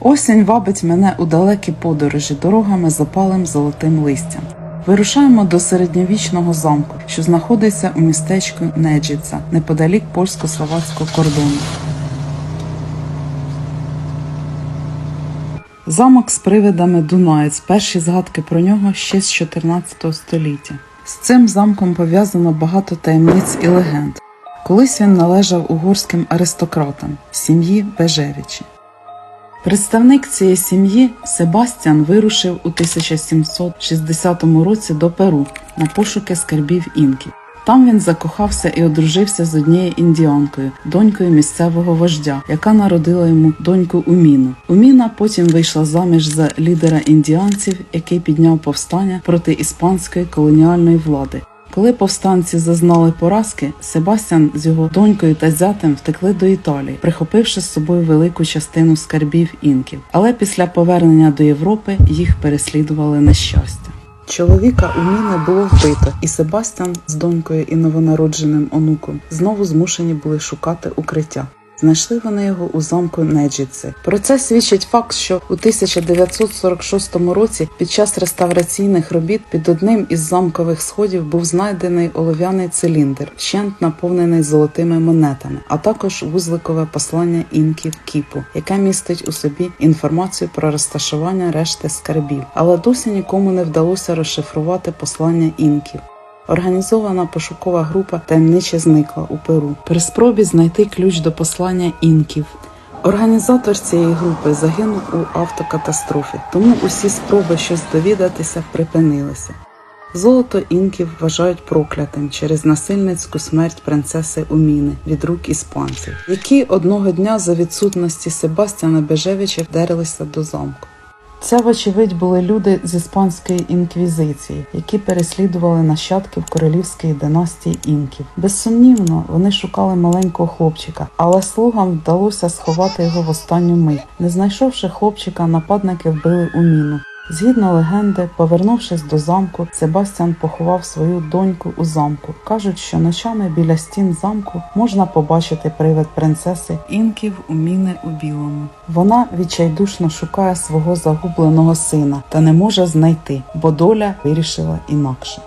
Осінь вабить мене у далекі подорожі дорогами запалим золотим листям. Вирушаємо до середньовічного замку, що знаходиться у містечку Неджіца, неподалік польсько-словацького кордону. Замок з привидами Дунаєць. Перші згадки про нього ще з 14 століття. З цим замком пов'язано багато таємниць і легенд. Колись він належав угорським аристократам сім'ї Бежевичі. Представник цієї сім'ї Себастьян вирушив у 1760 році до Перу на пошуки скарбів інків. Там він закохався і одружився з однією індіанкою, донькою місцевого вождя, яка народила йому доньку Уміну. Уміна потім вийшла заміж за лідера індіанців, який підняв повстання проти іспанської колоніальної влади. Коли повстанці зазнали поразки, Себастьян з його донькою та зятем втекли до Італії, прихопивши з собою велику частину скарбів інків. Але після повернення до Європи їх переслідували нещастя. Чоловіка у Міни було вбито, і Себастьян з донькою і новонародженим онуком знову змушені були шукати укриття. Знайшли вони його у замку Неджіце. Про це свідчить факт, що у 1946 році під час реставраційних робіт під одним із замкових сходів був знайдений олов'яний циліндр, вщент наповнений золотими монетами, а також вузликове послання інків Кіпу, яке містить у собі інформацію про розташування решти скарбів. Але досі нікому не вдалося розшифрувати послання інків. Організована пошукова група таємниче зникла у Перу при спробі знайти ключ до послання інків. Організатор цієї групи загинув у автокатастрофі, тому усі спроби щось довідатися припинилися. Золото інків вважають проклятим через насильницьку смерть принцеси Уміни від рук іспанців, які одного дня за відсутності Себастьяна Бежевича вдарилися до замку. Це, вочевидь, були люди з іспанської інквізиції, які переслідували нащадків королівської династії інків. Безсумнівно, вони шукали маленького хлопчика, але слугам вдалося сховати його в останню мить. Не знайшовши хлопчика, нападники вбили Уміну. Згідно легенди, повернувшись до замку, Себастьян поховав свою доньку у замку. Кажуть, що ночами біля стін замку можна побачити привид принцеси інків у міни у білому. Вона відчайдушно шукає свого загубленого сина та не може знайти, бо доля вирішила інакше.